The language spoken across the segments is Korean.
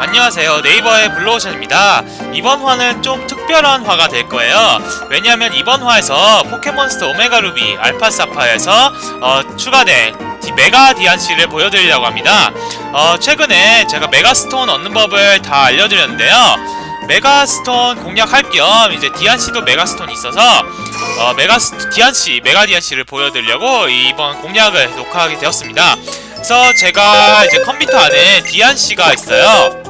안녕하세요. 네이버의 블루오션입니다. 이번 화는 좀 특별한 화가 될 거예요. 왜냐하면 이번 화에서 포켓몬스터 오메가 루비 알파 사파에서 어, 추가된 디- 메가 디안씨를 보여드리려고 합니다. 어, 최근에 제가 메가스톤 얻는 법을 다 알려드렸는데요. 메가스톤 공략할 겸 이제 디안씨도 메가스톤이 있어서 어, 메가스 디안씨 메가 디안씨를 보여드리려고 이번 공략을 녹화하게 되었습니다. 그래서 제가 이제 컴퓨터 안에 디안씨가 있어요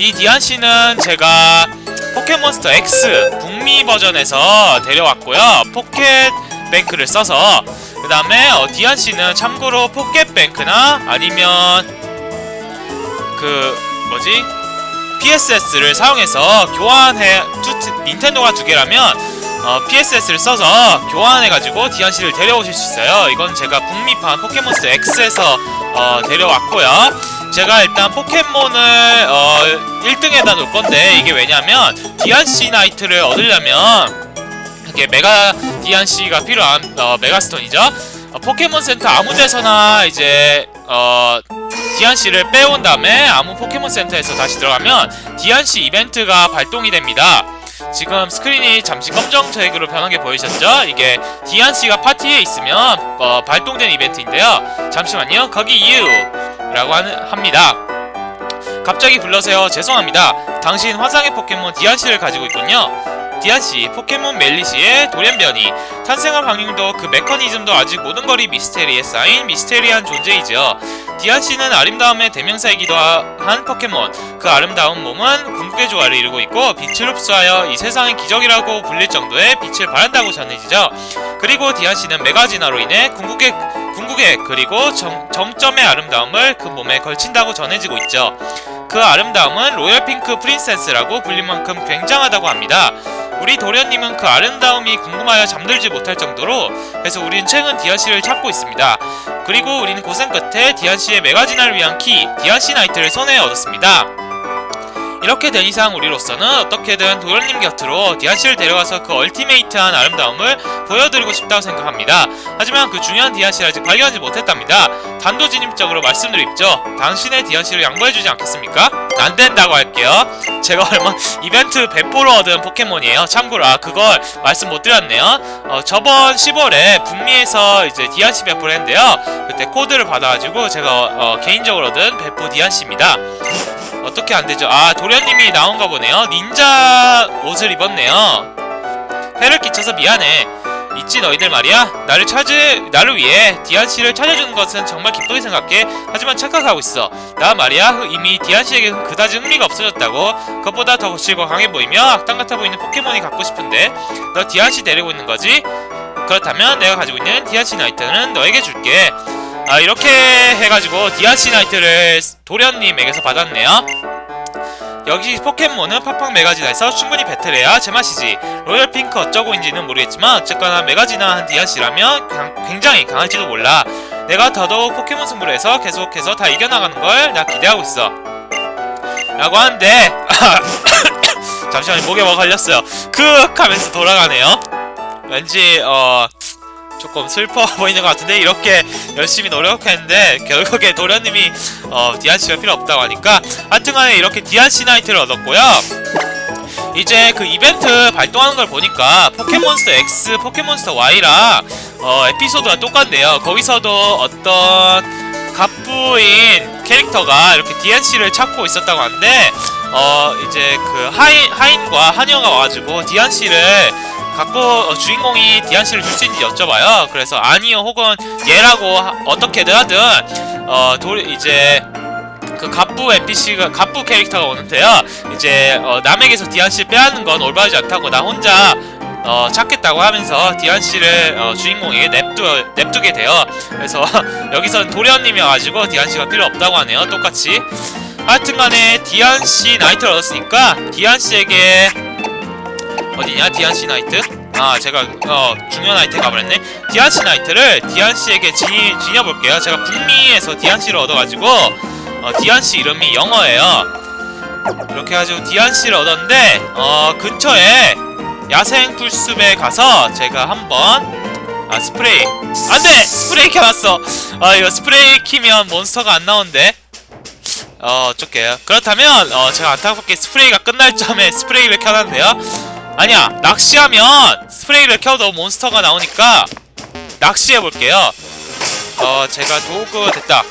이 디안씨는 제가 포켓몬스터 X 북미 버전에서 데려왔고요. 포켓뱅크를 써서 그 다음에 어, 디안씨는 참고로 포켓뱅크나 아니면 그 뭐지 PSS를 사용해서 교환해 두, 닌텐도가 두 개라면 어, PSS를 써서 교환해가지고 디안씨를 데려오실 수 있어요. 이건 제가 북미판 포켓몬스터 X에서 어, 데려왔고요. 제가 일단 포켓몬을 어, 1등에다 놓을 건데 이게 왜냐면 디안씨 나이트를 얻으려면 이게 메가 디안씨가 필요한 어, 메가스톤이죠. 어, 포켓몬 센터 아무 데서나 이제 어, 디안 씨를 빼온 다음에 아무 포켓몬 센터에서 다시 들어가면 디안 씨 이벤트가 발동이 됩니다. 지금 스크린이 잠시 검정 색으로 변한 게 보이셨죠? 이게 디안씨가 파티에 있으면 어, 발동된 이벤트인데요. 잠시만요. 거기 이유 라고 합니다. 갑자기 불러세요. 죄송합니다. 당신 화상의 포켓몬 디안씨를 가지고 있군요. 디안씨, 포켓몬 멜리시의 돌연변이, 탄생할 확률도 그 메커니즘도 아직 모든 거리 미스테리에 쌓인 미스테리한 존재이죠. 디안씨는 아름다움의 대명사이기도 하- 한 포켓몬. 그 아름다운 몸은 궁극의 조화를 이루고 있고 빛을 흡수하여 이 세상의 기적이라고 불릴 정도의 빛을 발한다고 전해지죠. 그리고 디안씨는 메가진화로 인해 궁극의 궁극의 그리고 정, 정점의 아름다움을 그 몸에 걸친다고 전해지고 있죠. 그 아름다움은 로열 핑크 프린세스라고 불릴 만큼 굉장하다고 합니다. 우리 도련님은 그 아름다움이 궁금하여 잠들지 못할 정도로 그래서 우린 최근 디아씨를 찾고 있습니다. 그리고 우리는 고생 끝에 디아씨의 메가진화를 위한 키 디아씨 나이트를 손에 얻었습니다. 이렇게 된 이상 우리로서는 어떻게든 도련님 곁으로 디아씨를 데려가서 그 얼티메이트한 아름다움을 보여드리고 싶다고 생각합니다. 하지만 그 중요한 디아씨를 아직 발견하지 못했답니다. 단도진입적으로 말씀드립죠. 당신의 디아씨를 양보해주지 않겠습니까? 안 된다고 할게요. 제가 얼마 이벤트 배포로 얻은 포켓몬이에요. 참고로 아 그걸 말씀 못 드렸네요. 어, 저번 10월에 북미에서 이제 디아씨 배포를 했는데요. 그때 코드를 받아가지고 제가 어, 개인적으로 얻은 배포 디아씨입니다. 어떻게 안 되죠? 아 도련님이 나온가 보네요. 닌자 옷을 입었네요. 패를 끼쳐서 미안해. 있지 너희들 말이야. 나를 찾을 나를 위해 디안 씨를 찾아주는 것은 정말 기쁘게 생각해. 하지만 착각하고 있어. 나 말이야 이미 디안 씨에게 그다지 흥미가 없어졌다고. 그것보다 더 거칠고 강해 보이며 악당 같아 보이는 포켓몬이 갖고 싶은데 너 디안 씨 데리고 있는 거지? 그렇다면 내가 가지고 있는 디안 씨 나이트는 너에게 줄게. 아 이렇게 해가지고 씨 나이트를 도련님에게서 받았네요. 여기 포켓몬은 팡팡 메가진화에서 충분히 배틀해야 제맛이지. 로열 핑크 어쩌고인지는 모르겠지만 어쨌거나 메가진화한 디아씨라면 그냥 굉장히 강할지도 몰라. 내가 더더욱 포켓몬 승부를 해서 계속해서 다 이겨나가는 걸 나 기대하고 있어. 라고 하는데 잠시만요. 목에 뭐가 걸렸어요. 크윽 하면서 돌아가네요. 왠지 어 조금 슬퍼 보이는 것 같은데 이렇게 열심히 노력했는데 결국에 도련님이 어, 디안씨가 필요 없다고 하니까 하여튼간에 이렇게 디안씨 나이트를 얻었고요. 이제 그 이벤트 발동하는 걸 보니까 포켓몬스터 X, 포켓몬스터 Y랑 어, 에피소드가 똑같네요. 거기서도 어떤 갑부인 캐릭터가 이렇게 디안씨를 찾고 있었다고 하는데 어 이제 그 하인, 하인과 한여가 와가지고 디안씨를 갖고 어, 주인공이 디안 씨를 줄 수 있는지 여쭤봐요. 그래서 아니요 혹은 얘라고 하- 어떻게든 하든 어 도, 이제 그 갑부 NPC가 갑부 캐릭터가 오는데요. 이제 어, 남에게서 디안 씨를 빼앗는 건 올바르지 않다고 나 혼자 어, 찾겠다고 하면서 디안 씨를 어, 주인공에게 냅두, 냅두게 돼요. 그래서 여기선 도련님이어가지고 디안 씨가 필요 없다고 하네요. 똑같이. 하여튼간에 디안 씨 나이트를 얻었으니까 디안 씨에게 어디냐? 디안씨 나이트? 아 제가 어 중요한 아이템 가버렸네. 디안씨 나이트를 디안씨에게 지, 지녀볼게요. 제가 북미에서 디안씨를 얻어가지고 어, 디안씨 이름이 영어예요. 이렇게 해가지고 디안씨를 얻었는데 어 근처에 야생 풀숲에 가서 제가 한번 아 스프레이. 안돼! 스프레이 켜놨어. 아 이거 스프레이 키면 몬스터가 안 나오는데 어 어쩔게요 그렇다면 어 제가 안타깝게 스프레이가 끝날 점에 스프레이를 켜놨는데요 아니야 낚시하면 스프레이를 켜도 몬스터가 나오니까 낚시해볼게요. 어 제가 도구 됐다.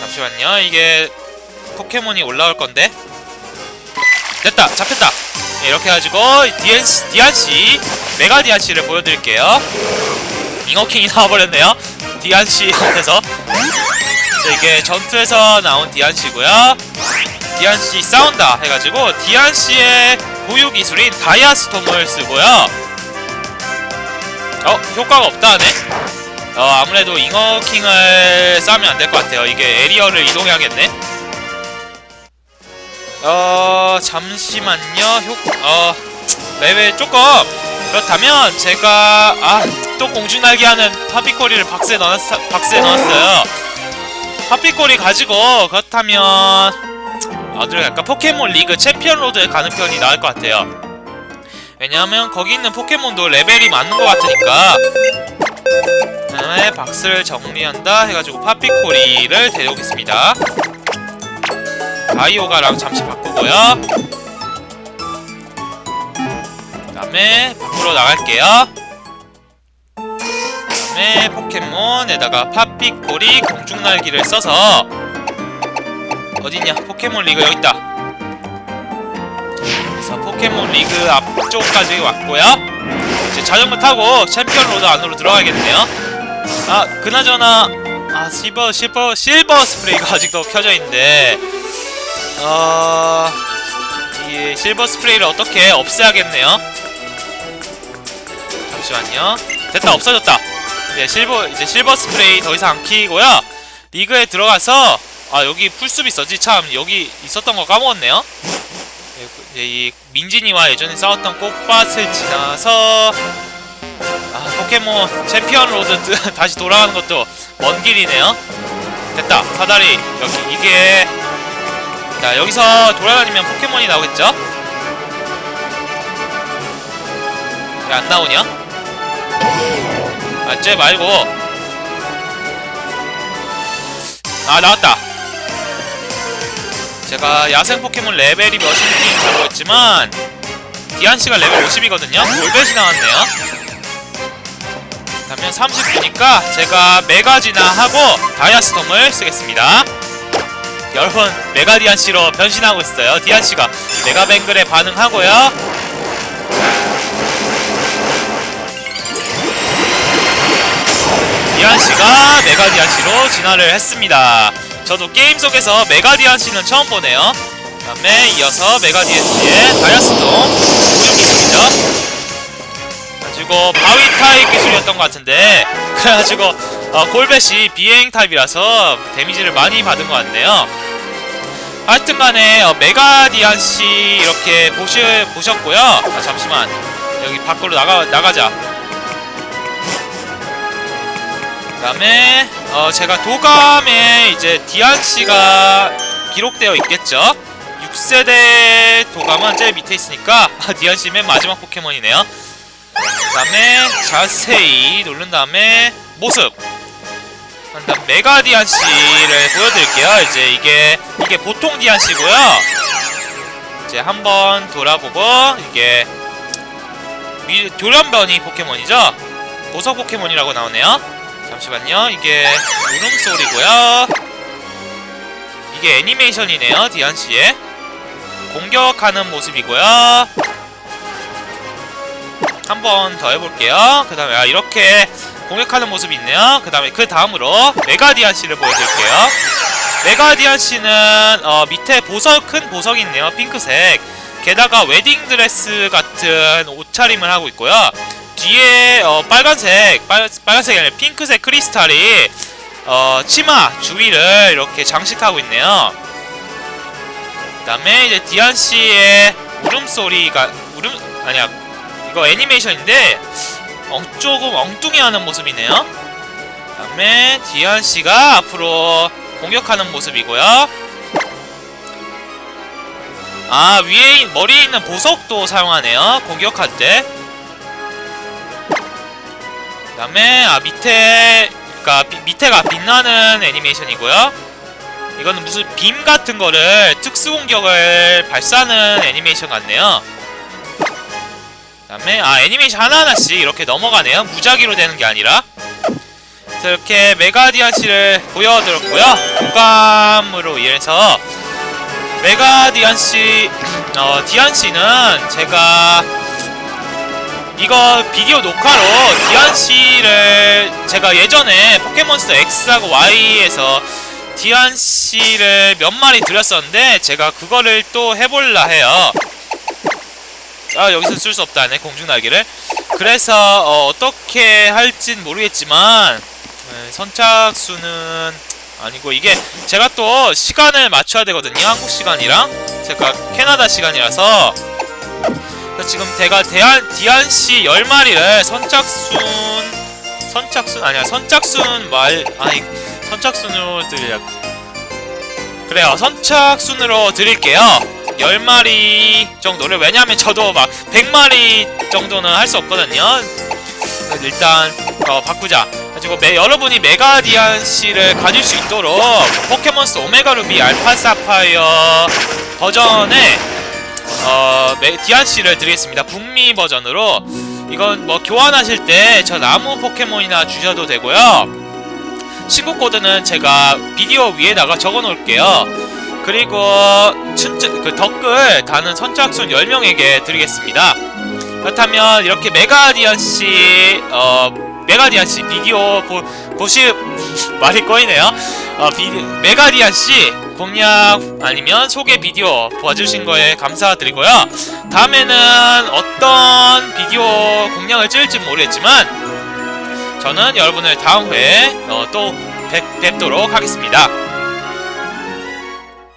잠시만요 이게 포켓몬이 올라올 건데. 됐다 잡혔다. 네, 이렇게 해가지고 디안씨, 디안씨 메가 디안씨를 보여드릴게요. 잉어킹이 나와버렸네요. 디안씨한테서. 자, 이게 전투에서 나온 디안씨고요 디안씨 싸운다 해가지고 디안씨의 고유 기술인 다이아스톰을 쓰고요. 어 효과가 없다 하네. 어 아무래도 잉어킹을 싸면 안 될 것 같아요. 이게 에리어를 이동해야겠네. 어 잠시만요. 효 어 레벨 조금. 그렇다면 제가 아 또 공중날개 하는 파피꼬리를 박스에 넣었 박스에 넣었어요. 파피꼬리 가지고 그렇다면 어디로 갈까 포켓몬 리그 챔피언 로드에 가는 편이 나을 것 같아요. 왜냐하면 거기 있는 포켓몬도 레벨이 맞는 것 같으니까. 그 다음에 박스를 정리한다 해가지고 파피코리를 데려오겠습니다. 바이오가랑 잠시 바꾸고요. 그 다음에 밖으로 나갈게요. 그다음에 포켓몬에다가 파피코리 공중날기를 써서 어딨냐? 포켓몬 리그 여기 있다. 그래서 포켓몬 리그 앞쪽까지 왔고요. 이제 자전거 타고 챔피언 로드 안으로 들어가야겠네요. 아 그나저나 아 실버 실버 실버 스프레이가 아직도 켜져 있는데 어... 이 실버 스프레이를 어떻게 없애야겠네요? 잠시만요. 됐다 없어졌다. 이제 실버 이제 실버 스프레이 더 이상 안 키고요. 리그에 들어가서 아 여기 풀숲 있었지? 참 여기 있었던 거 까먹었네요. 예, 이 민진이와 예전에 싸웠던 꽃밭을 지나서 아 포켓몬 챔피언 로드 뜨- 다시 돌아가는 것도 먼 길이네요. 됐다 사다리 여기 이게. 자 여기서 돌아다니면 포켓몬이 나오겠죠? 왜 안 나오냐? 아, 쟤 말고. 아 나왔다 제가 야생 포켓몬 레벨이 몇인지 잘 모르겠지만 디안씨가 레벨 50이거든요? 골벳이 나왔네요. 그러면 30분이니까 제가 메가지나 하고 다이아스톰을 쓰겠습니다. 여러분 메가디안씨로 변신하고 있어요. 디안씨가 메가뱅글에 반응하고요. 디안씨가 메가디안씨로 진화를 했습니다 저도 게임 속에서 메가디안씨는 처음 보네요. 그 다음에 이어서 메가디안씨의 다이아스톰 고유 기술이죠 그래가지고 바위 타입 기술이었던 것 같은데 그래가지고 어, 골벳이 비행 타입이라서 데미지를 많이 받은 것 같네요. 하여튼간에 어, 메가디안씨 이렇게 보시, 보셨고요. 아, 잠시만. 여기 밖으로 나가, 나가자. 그 다음에 어 제가 도감에 이제 디안씨가 기록되어 있겠죠? 6세대 도감은 제일 밑에 있으니까 아, 디안씨 맨 마지막 포켓몬이네요. 그 다음에 자세히 누른 다음에 모습. 그 다음 메가 디안씨를 보여드릴게요. 이제 이게 이게 보통 디안씨고요. 이제 한번 돌아보고 이게 미, 조련변이 포켓몬이죠? 보석 포켓몬이라고 나오네요 잠시만요. 이게 울음소리고요. 이게 애니메이션이네요. 디안씨의 공격하는 모습이고요. 한 번 더 해볼게요. 그 다음에 아 이렇게 공격하는 모습이 있네요. 그 다음에 그 다음으로 메가디안씨를 보여드릴게요. 메가디안씨는 어, 밑에 보석 큰 보석이 있네요. 핑크색. 게다가 웨딩드레스 같은 옷차림을 하고 있고요. 뒤에 어, 빨간색 빨, 빨간색이 아니라 핑크색 크리스탈이 어, 치마 주위를 이렇게 장식하고 있네요. 그 다음에 이제 디안 씨의 울음소리가 울음 아니야 이거 애니메이션인데 엉, 조금 엉뚱해 하는 모습이네요. 그 다음에 디안 씨가 앞으로 공격하는 모습이고요. 아 위에 머리에 있는 보석도 사용하네요. 공격할 때. 그 다음에 아 밑에 그니까 밑에가 빛나는 애니메이션이고요. 이거는 무슨 빔 같은 거를 특수 공격을 발사하는 애니메이션 같네요. 그 다음에 아 애니메이션 하나하나씩 이렇게 넘어가네요. 무작위로 되는 게 아니라. 이렇게 메가디안 씨를 보여드렸고요. 도감으로 인해서 메가디안 씨, 어 디안 씨는 제가 이거 비디오 녹화로 디안 씨를 제가 예전에 포켓몬스터 X하고 Y에서 디안 씨를 몇 마리 드렸었는데 제가 그거를 또 해볼라 해요. 아 여기서 쓸 수 없다네 공중 날개를. 그래서 어, 어떻게 할진 모르겠지만 네, 선착순은 아니고 이게 제가 또 시간을 맞춰야 되거든요 한국 시간이랑 제가 캐나다 시간이라서 지금 제가 대한 디안 씨 10마리를 선착순 선착순 아니야. 선착순 말 아니 선착순으로 드려 그래요. 선착순으로 드릴게요. 10마리 정도를. 왜냐하면 저도 막 100마리 정도는 할 수 없거든요. 일단 어, 바꾸자. 가지고 매, 여러분이 메가디안 씨를 가질 수 있도록 포켓몬스터 오메가 루비 알파 사파이어 버전의 어, 메, 디안 씨를 드리겠습니다. 북미 버전으로 이건 뭐 교환하실 때 저 나무 포켓몬이나 주셔도 되고요. 신고 코드는 제가 비디오 위에다가 적어 놓을게요. 그리고 춘자, 그 댓글 다는 선착순 10명에게 드리겠습니다. 그렇다면 이렇게 메가디안 씨, 어, 메가디안 씨 비디오 보, 보시, 말이 꺼이네요. 어, 비, 메가디안 씨 공략 아니면 소개 비디오 봐주신 거에 감사드리고요. 다음에는 어떤 비디오 공략을 찍을지 모르겠지만 저는 여러분을 다음 회에 어, 또 뵙, 뵙도록 하겠습니다.